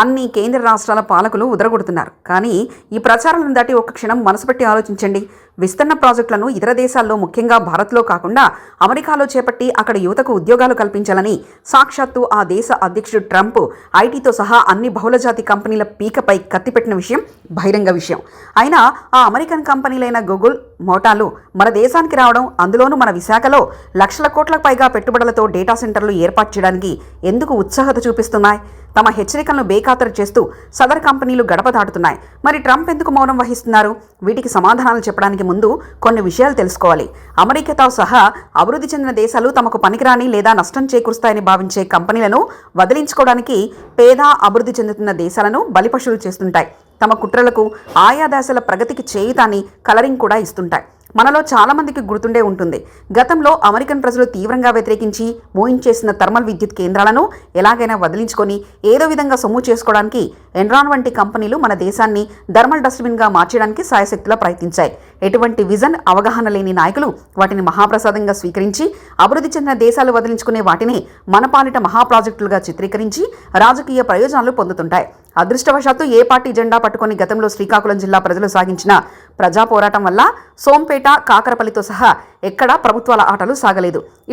అన్ని కేంద్ర రాష్ట్రాల పాలకులు ఉదరగొడుతున్నారు. కానీ ఈ ప్రచారాలను దాటి ఒక క్షణం మనసు పెట్టి ఆలోచించండి. విస్తరణ ప్రాజెక్టులను ఇతర దేశాల్లో ముఖ్యంగా భారత్లో కాకుండా అమెరికాలో చేపట్టి అక్కడ యువతకు ఉద్యోగాలు కల్పించాలని సాక్షాత్తు ఆ దేశ అధ్యక్షుడు ట్రంప్ ఐటీతో సహా అన్ని బహుళజాతి కంపెనీల పీకపై కత్తిపెట్టిన విషయం బహిరంగ విషయం. అయినా ఆ అమెరికన్ కంపెనీలైన గూగుల్ మోటాలు మన దేశానికి రావడం అందులోనూ మన విశాఖలో లక్షల కోట్లకు పైగా పెట్టుబడులతో డేటా సెంటర్లు ఏర్పాటు చేయడానికి ఎందుకు ఉత్సాహత చూపిస్తున్నాయి? తమ హెచ్చరికలను బేఖాతరు చేస్తూ సదర్ కంపెనీలు గడప దాటుతున్నాయి. మరి ట్రంప్ ఎందుకు మౌనం వహిస్తున్నారు? వీటికి సమాధానాలు చెప్పడానికి ముందు కొన్ని విషయాలు తెలుసుకోవాలి. అమెరికాతో సహా అభివృద్ధి చెందిన దేశాలు తమకు పనికిరాని లేదా నష్టం చేకూరుస్తాయని భావించే కంపెనీలను వదిలించుకోవడానికి పేద అభివృద్ధి చెందుతున్న దేశాలను బలిపశువులు చేస్తుంటాయి. తమ కుట్రలకు ఆయా దేశాల ప్రగతికి చేయుతాని కలరింగ్ కూడా ఇస్తుంటాయి. మనలో చాలామందికి గుర్తుండే ఉంటుంది. గతంలో అమెరికన్ ప్రజలు తీవ్రంగా వ్యతిరేకించి మోయించేసిన థర్మల్ విద్యుత్ కేంద్రాలను ఎలాగైనా వదిలించుకొని ఏదో విధంగా సొమ్ము చేసుకోవడానికి ఎన్రాన్ వంటి కంపెనీలు మన దేశాన్ని థర్మల్ డస్ట్బిన్గా మార్చడానికి సాయశక్తిలో ప్రయత్నించాయి. ఎటువంటి విజన్ అవగాహన లేని నాయకులు వాటిని మహాప్రసాదంగా స్వీకరించి అభివృద్ధి చెందిన దేశాలు వదిలించుకునే వాటిని మనపాలిట మహాప్రాజెక్టులుగా చిత్రీకరించి రాజకీయ ప్రయోజనాలు పొందుతుంటాయి. అదృష్టవశాత్తు ఏ పార్టీ జెండా పట్టుకొని గతంలో శ్రీకాకుళం జిల్లా ప్రజలు సాగించిన ప్రజా పోరాటం వల్ల సోంపేట కాకరపల్లితో సహా ఎక్కడా ప్రభుత్వాల ఆటలు సాగలేదు. ఇప్పుడు